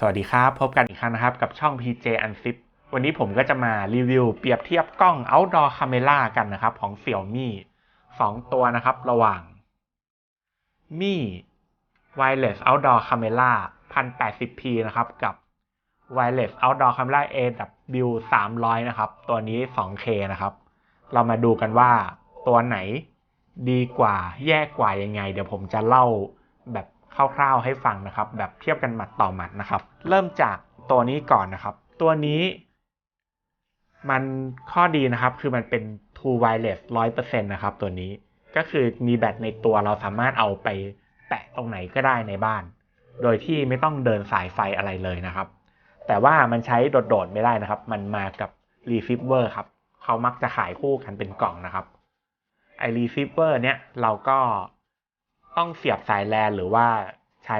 สวัสดีครับ พบกันอีกครั้งนะครับ กับช่อง PJ Unzip วันนี้ผมก็จะมารีวิวเปรียบเทียบกล้อง Outdoor Camera กันนะครับ ของ Xiaomi 2 ตัวนะครับ ระหว่าง Mi Wireless Outdoor Camera 1080p นะครับ กับ Wireless Outdoor Camera AW 300 นะครับ ตัวนี้ 2K นะครับ เรามาดูกันว่าตัวไหนดีกว่าแย่กว่ายังไง เดี๋ยวผมจะเล่าแบบ คร่าวๆให้ฟังนะครับ แบบเทียบกันหมัดต่อหมัดนะครับ เริ่มจากตัวนี้ก่อนนะครับ ตัวนี้ มันข้อดีนะครับ คือมันเป็น True Wireless 100%นะครับ ตัวนี้ก็คือมีแบตในตัวเราสามารถเอาไปแปะตรงไหนก็ได้ในบ้าน โดยที่ไม่ต้องเดินสายไฟอะไรเลยนะครับ แต่ว่ามันใช้โดดๆไม่ได้นะครับ มันมากับ Receiver ครับเขามักจะขายคู่กันเป็นกล่องนะครับไอ Receiver เนี้ยเราก็ ต้องเสียบสายแลนหรือว่าใช้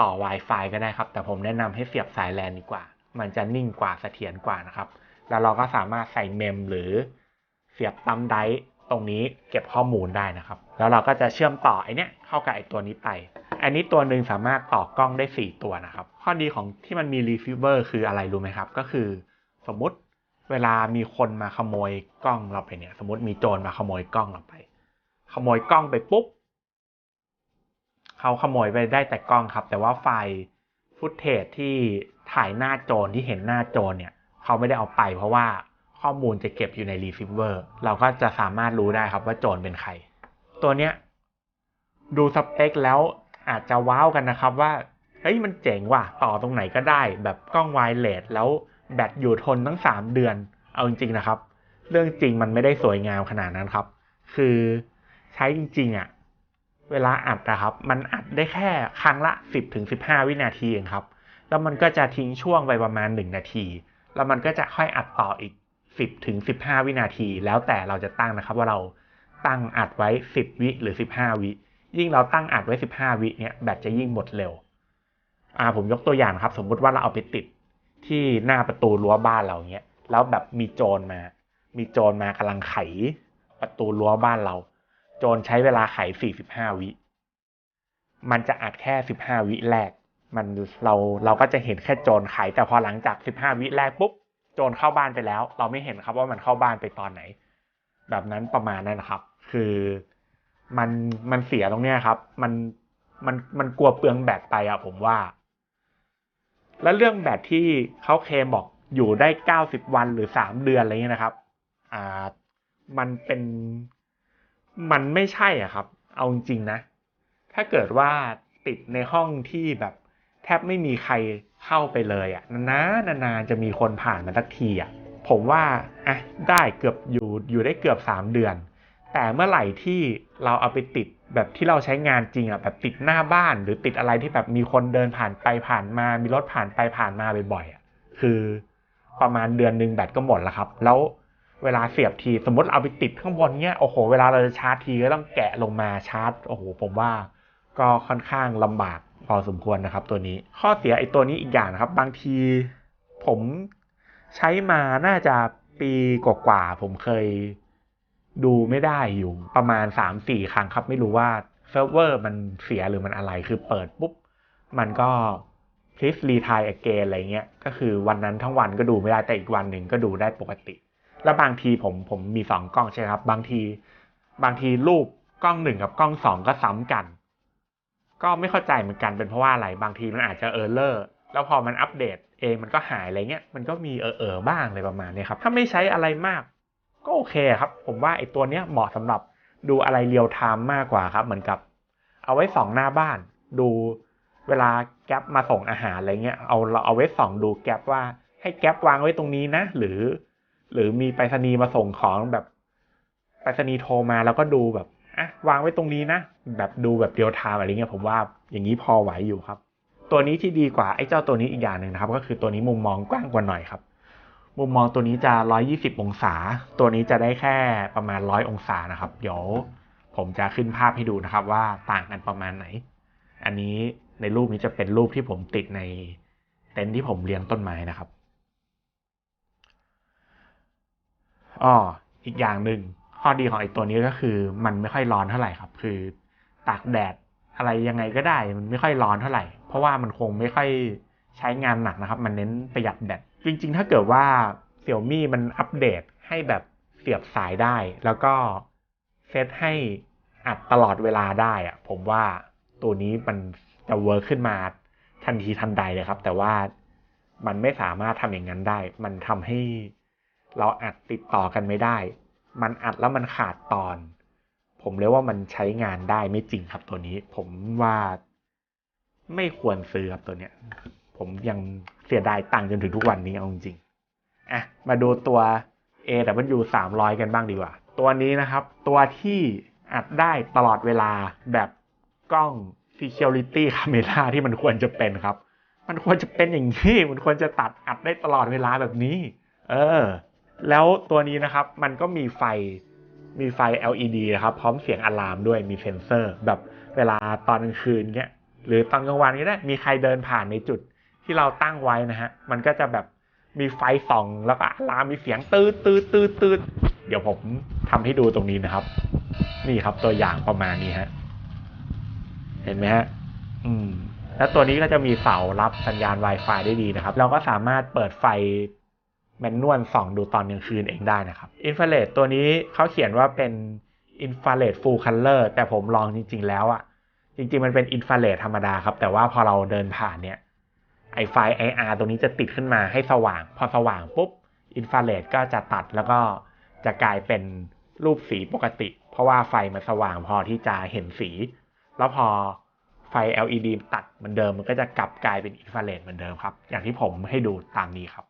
ต่อ Wi-Fi ก็ได้ครับ แต่ผมแนะนำให้เสียบสายแลนดีกว่า มันจะนิ่งกว่าเสถียรกว่านะครับ แล้วเราก็สามารถใส่เมมหรือเสียบตั้มไดร์ตรงนี้เก็บข้อมูลได้นะครับ แล้วเราก็จะเชื่อมต่อไอเนี้ยเข้ากับไอตัวนี้ไป อันนี้ตัวหนึ่งสามารถต่อกล้องได้ 4 ตัวนะครับ ข้อดีของที่มันมี receiver คืออะไรรู้ไหมครับ ก็คือสมมุติเวลามีคนมาขโมยกล้องเราไปเนี่ย สมมติมีโจรมาขโมยกล้องเราไป ขโมยกล้องไปปุ๊บ เขาขโมยไปได้แต่กล้องครับ แต่ว่าไฟฟุตเทจที่ถ่ายหน้าโจรที่เห็นหน้าโจรเนี่ยเขาไม่ได้เอาไป เพราะว่าข้อมูลจะเก็บอยู่ใน receiver เราก็จะสามารถรู้ได้ครับว่าโจรเป็นใคร ตัวเนี้ยดูสเปคแล้วอาจจะว้าวกันนะครับว่าเฮ้ยมันเจ๋งว่ะต่อตรงไหนก็ได้ แบบกล้องไวเลสแล้วแบตอยู่ทนตั้ง 3 เดือน เอาจริงๆนะครับ เรื่องจริงมันไม่ได้สวยงามขนาดนั้นครับ คือใช้จริงๆอะ่ะ เวลาอัดนะครับ มันอัดได้แค่ครั้งละ 10ถึง15 วินาทีเองครับ แล้วมันก็จะทิ้งช่วงไปประมาณ 1 นาที แล้วมันก็จะค่อยอัดต่ออีก 10ถึง15 วินาที แล้วแต่เราจะตั้งนะครับว่าเราตั้งอัดไว้ 10 วิหรือ 15 วิ ยิ่งเราตั้งอัดไว้ 15 วิเนี่ยแบตจะยิ่งหมดเร็ว อ่าผมยกตัวอย่างครับ สมมุติว่าเราเอาไปติดที่หน้าประตูรั้วบ้านเราเงี้ยแล้วแบบมีโจรมา มีโจรมากำลังไขประตูรั้วบ้านเรา โจรใช้เวลาไข 45 วิ มันจะอัดแค่ 15 วิแรก มันเราเราก็จะเห็นแค่โจรไข แต่พอหลังจาก 15 วิแรกปุ๊บ โจรเข้าบ้านไปแล้ว เราไม่เห็นครับว่ามันเข้าบ้านไปตอนไหน แบบนั้นประมาณนั้นนะครับ คือมันมันเสียตรงเนี้ยครับ มันมันมันกลัวเปลืองแบตไปอะผมว่า แล้วเรื่องแบตที่เขาเคมบอกอยู่ได้เก้าสิบวันหรือสามเดือนอะไรเงี้ยนะครับ อ่า มันเป็น มันไม่ใช่อะครับ เอาจริงนะ ถ้าเกิดว่าติดในห้องที่แบบแทบไม่มีใครเข้าไปเลยอะนานๆนานๆจะมีคนผ่านมาสักทีอะผมว่าอะได้เกือบอยู่อยู่ได้เกือบสามเดือน แต่เมื่อไหร่ที่เราเอาไปติดแบบที่เราใช้งานจริงอะแบบติดหน้าบ้านหรือติดอะไรที่แบบมีคนเดินผ่านไปผ่านมา มีรถผ่านไปผ่านมาบ่อยๆอะคือประมาณเดือนหนึ่งแบตก็หมดแล้วครับ แล้ว เวลาเสียบทีสมมติเอาไปติดข้างบนเนี้ยโอ้โห เวลาเราจะชาร์จทีก็ต้องแกะลงมาชาร์จโอ้โหผมว่าก็ค่อนข้างลำบากพอสมควรนะครับ ตัวนี้ข้อเสียไอ้ตัวนี้อีกอย่างนะครับ บางทีผมใช้มาน่าจะปีกว่าๆผมเคยดูไม่ได้อยู่ประมาณ 3-4 ครั้งครับ ไม่รู้ว่าเซิร์ฟเวอร์มันเสียหรือมันอะไรคือเปิดปุ๊บ มันก็ please retry again อะไรเงี้ยก็คือวันนั้นทั้งวันก็ดูไม่ได้แต่อีกวันหนึ่งก็ดูได้ปกติ แล้วบางทีผมผมมีสองกล้องใช่ไหมครับ บางที บางทีรูปกล้องหนึ่งกับกล้องสองก็ซ้ำกัน ก็ไม่เข้าใจเหมือนกันเป็นเพราะว่าอะไรบางทีมันอาจจะเออร์เลอร์แล้วพอมันอัปเดตเองมันก็หายอะไรเงี้ยมันก็มีเออเออบ้างอะไรประมาณนี้ครับ ถ้าไม่ใช้อะไรมาก ก็โอเคครับ ผมว่าไอ้ตัวเนี้ยเหมาะสำหรับดูอะไรเรียลไทม์มากกว่าครับ เหมือนกับ เอาไว้ส่องหน้าบ้าน ดูเวลาแก๊ปมาส่งอาหารอะไรเงี้ยเอาเราเอาไว้ส่องดูแก๊ปว่าให้แก๊ปวางไว้ตรงนี้นะ หรือ หรือมีไปรษณีย์มาส่งของแบบไปรษณีย์โทรมาแล้วก็ดูแบบอะวางไว้ตรงนี้นะ แบบดูแบบเรียลไทม์อะไรเงี้ยผมว่าอย่างนี้พอไหวอยู่ครับ ตัวนี้ที่ดีกว่าไอ้เจ้าตัวนี้อีกอย่างหนึ่งนะครับ ก็คือตัวนี้มุมมองกว้างกว่าหน่อยครับ มุมมองตัวนี้จะ 120 องศา ตัวนี้จะได้แค่ประมาณ 100 องศานะครับ เดี๋ยวผมจะขึ้นภาพให้ดูนะครับ ว่าต่างกันประมาณไหน อันนี้ในรูปนี้จะเป็นรูปที่ผมติดในเต็นท์ที่ผมเลี้ยงต้นไม้นะครับ อ้ออีกอย่างหนึ่งข้อดีของไอ้ตัวนี้ก็คือ มันไม่ค่อยร้อนเท่าไหร่ครับ คือตากแดดอะไรยังไงก็ได้ มันไม่ค่อยร้อนเท่าไหร่ เพราะว่ามันคงไม่ค่อยใช้งานหนักนะครับ มันเน้นประหยัดแบตจริง ๆ ถ้าเกิดว่าเสี่ยมี่มันอัปเดตให้แบบเสียบสายได้ แล้วก็เซตให้อัดตลอดเวลาได้อะผมว่าตัวนี้มันจะเวิร์คขึ้นมาทันทีทันใดเลยครับ แต่ว่ามันไม่สามารถทำอย่างนั้นได้ มันทำให้ เราอัดติดต่อกันไม่ได้ มันอัดแล้วมันขาดตอน ผมเรียกว่ามันใช้งานได้ไม่จริงครับตัวนี้ ผมว่าไม่ควรซื้อครับตัวเนี้ย ผมยังเสียดายตังค์จนถึงทุกวันนี้เอาจริงๆอะมาดูตัว AW 300 กันบ้างดีกว่า ตัวนี้นะครับ ตัวที่อัดได้ตลอดเวลาแบบกล้อง Security Camera ที่มันควรจะเป็นครับ มันควรจะเป็นอย่างนี้ มันควรจะตัดอัดได้ตลอดเวลาแบบนี้ เออ แล้วตัวนี้นะครับมันก็มีไฟมีไฟ LED นะครับ พร้อมเสียงอะลามด้วยมีเซนเซอร์ แบบเวลาตอนกลางคืนเงี้ยหรือตอนกลางวันก็ได้มีใครเดินผ่านในจุดที่เราตั้งไว้นะฮะมันก็จะแบบมีไฟส่องแล้วก็อะลามมีเสียงตืดตืดตืดตืดเดี๋ยวผมทำให้ดูตรงนี้นะครับ นี่ครับตัวอย่างประมาณนี้ฮะเห็นไหมฮะอืม แล้วตัวนี้ก็จะมีเสารับสัญญาณ Wi-Fi ได้ดีนะครับ เราก็สามารถเปิดไฟ แมนนวลส่องดูตอนกลางคืนเองได้นะครับอินฟราเรดตัวนี้เขาเขียนว่าเป็นอินฟราเรดฟูลคัลเลอร์แต่ผมลองจริง ๆ แล้วอะจริง ๆ มันเป็นอินฟราเรดธรรมดาครับ แต่ว่าพอเราเดินผ่านเนี่ยไอไฟ IR ตรงนี้จะติดขึ้นมาให้สว่าง พอสว่างปุ๊บอินฟราเรดก็จะตัดแล้วก็จะกลายเป็นรูปสีปกติ เพราะว่าไฟมันสว่างพอที่จะเห็นสี แล้วพอไฟ LED ตัดเหมือนเดิมมันก็จะกลับกลายเป็นอินฟราเรดเหมือนเดิมครับ อย่างที่ผมให้ดูตามนี้ครับ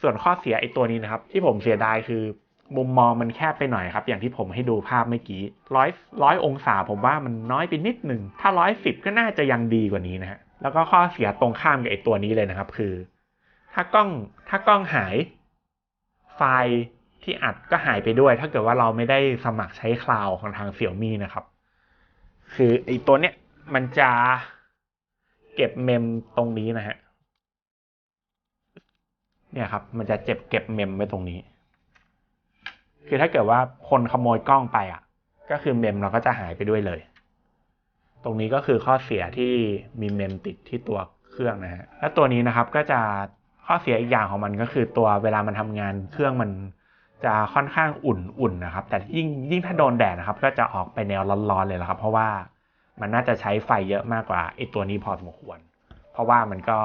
ส่วนข้อเสียไอ้ตัวนี้นะครับ ที่ผมเสียดายคือมุมมองมันแคบไปหน่อยครับ อย่างที่ผมให้ดูภาพเมื่อกี้ร้อยร้อยองศาผมว่ามันน้อยไปนิดหนึ่งถ้าร้อยสิบก็น่าจะยังดีกว่านี้นะฮะแล้วก็ข้อเสียตรงข้ามกับไอ้ตัวนี้เลยนะครับ คือ ถ้ากล้องถ้ากล้องหาย ไฟล์ที่อัดก็หายไปด้วย ถ้าเกิดว่าเราไม่ได้สมัครใช้คลาวของทางเสี่ยมี่นะครับ คือไอ้ตัวเนี้ยมันจะเก็บเมมตรงนี้นะฮะ เนี่ยครับ มันจะเจ็บเก็บเมมไว้ตรงนี้ คือถ้าเกิดว่าคนขโมยกล้องไปอะ ก็คือเมมเราก็จะหายไปด้วยเลย ตรงนี้ก็คือข้อเสียที่มีเมมติดที่ตัวเครื่องนะฮะ และตัวนี้นะครับก็จะข้อเสียอีกอย่างของมันก็คือตัวเวลามันทำงานเครื่องมันจะค่อนข้างอุ่นๆนะครับ แต่ยิ่งยิ่งถ้าโดนแดดนะครับ ก็จะออกไปแนวร้อนๆเลยละครับ เพราะว่ามันน่าจะใช้ไฟเยอะมากกว่าไอตัวนี้พอสมควร เพราะว่ามันก็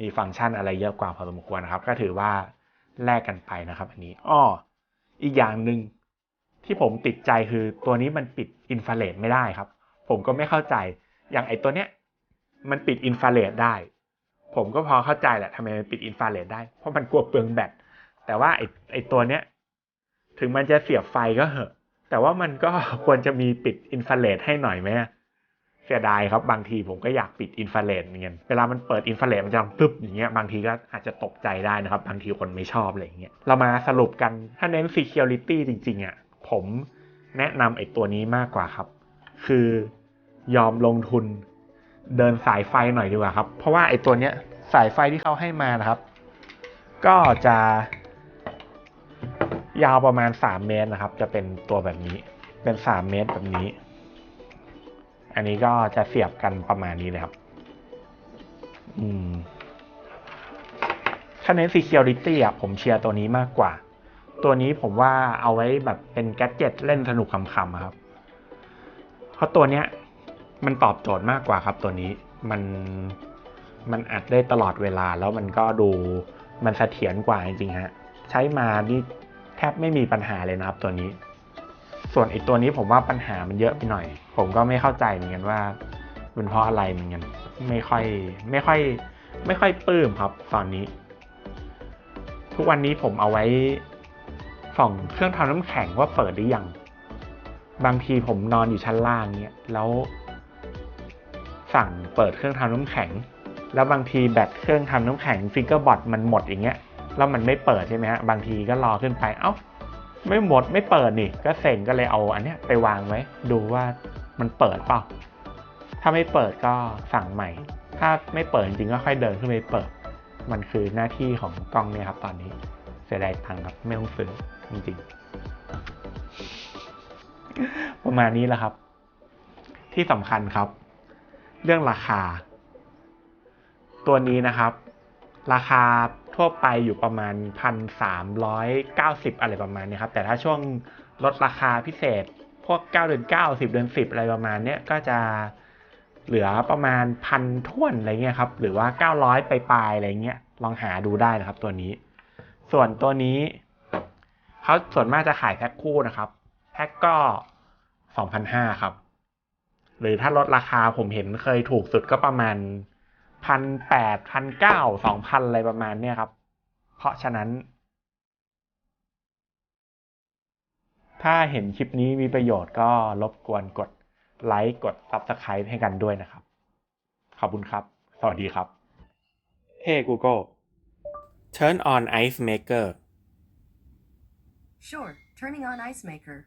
มีฟังก์ชันอะไรเยอะกว่าพอสมควรนะครับ ก็ถือว่าแลกกันไปนะครับ อันนี้อ้ออีกอย่างหนึ่งที่ผมติดใจคือตัวนี้มันปิดอินฟราเรดไม่ได้ครับ ผมก็ไม่เข้าใจอย่างไอตัวเนี้ยมันปิดอินฟราเรดได้ ผมก็พอเข้าใจแหละทำไมมันปิดอินฟราเรดได้เพราะมันกลัวเปลืองแบตแต่ว่าไอไอตัวเนี้ยถึงมันจะเสียบไฟก็เหอะ แต่ว่ามันก็ควรจะมีปิดอินฟราเรดให้หน่อยไหม เสียดายครับ บางทีผมก็อยากปิดอินฟราเรดเหมือนกันเวลามันเปิดอินฟราเรดมันจะปึ๊บอย่างเงี้ยบางทีก็อาจจะตกใจได้นะครับ บางทีคนไม่ชอบอะไรอย่างเงี้ยเรามาสรุปกันถ้าเน้น security จริงๆอะผมแนะนำไอ้ตัวนี้มากกว่าครับ คือยอมลงทุนเดินสายไฟหน่อยดีกว่าครับ เพราะว่าไอ้ตัวเนี้ยสายไฟที่เขาให้มานะครับ ก็จะยาวประมาณ 3 เมตรนะครับ จะเป็นตัวแบบนี้ เป็น 3 เมตรแบบนี้ อันนี้ก็จะเสียบกันประมาณนี้เลยครับ อืมถ้าเน้น security อะผมเชียร์ตัวนี้มากกว่า ตัวนี้ผมว่าเอาไว้แบบเป็นแกดเจ็ตเล่นสนุกขำๆครับ เพราะตัวเนี้ยมันตอบโจทย์มากกว่าครับตัวนี้ มันมันอัดได้ตลอดเวลาแล้วมันก็ดูมันเสถียรกว่าจริงๆฮะ ใช้มานี่แทบไม่มีปัญหาเลยนะครับตัวนี้ ส่วนไอ้ตัวนี้ผมว่าปัญหามันเยอะไปหน่อย ผมก็ไม่เข้าใจเหมือนกันว่าเป็นเพราะอะไรเหมือนกัน ไม่ค่อยไม่ค่อย ไม่ค่อยปลื้มครับตอนนี้ ทุกวันนี้ผมเอาไว้ส่องเครื่องทำน้ำแข็งว่าเปิดหรือยัง บางทีผมนอนอยู่ชั้นล่างเนี้ยแล้วสั่งเปิดเครื่องทำน้ำแข็ง แล้วบางทีแบตเครื่องทำน้ำแข็งฟิงเกอร์บอทมันหมดอย่างเงี้ย แล้วมันไม่เปิดใช่ไหมฮะ บางทีก็รอขึ้นไป เอ้า ไม่หมดไม่เปิดนี่ ก็เซ็งก็เลยเอาอันเนี้ยไปวางไว้ ดูว่ามันเปิดเปล่า ถ้าไม่เปิดก็สั่งใหม่ ถ้าไม่เปิดจริงก็ค่อยเดินขึ้นไปเปิด มันคือหน้าที่ของกล้องเนี่ยครับ ตอนนี้เสียดายตังค์ครับไม่ต้องซื้อจริงๆ ประมาณนี้แหละครับ ที่สำคัญครับ เรื่องราคา ตัวนี้นะครับ ราคา ทั่วไปอยู่ประมาณพันสามร้อยเก้าสิบอะไรประมาณนี้ครับ แต่ถ้าช่วงลดราคาพิเศษพวกเก้าเดือนเก้าสิบเดือนสิบอะไรประมาณนี้ก็จะเหลือประมาณพันท่วนอะไรเงี้ยครับ หรือว่าเก้าร้อยปลายอะไรเงี้ย ลองหาดูได้นะครับตัวนี้ ส่วนตัวนี้เขาส่วนมากจะขายแพ็คคู่นะครับ แพ็คก็สองพันห้าครับ หรือถ้าลดราคาผมเห็นเคยถูกสุดก็ประมาณ พันแปดพันเก้าสองพันอะไรประมาณเนี้ยครับ เพราะฉะนั้น ถ้าเห็นคลิปนี้มีประโยชน์ก็รบกวนกดไลค์กด Subscribe ให้กันด้วยนะครับ ขอบคุณครับ สวัสดีครับ Hey Google Turn on Ice Maker Sure, turning on Ice Maker.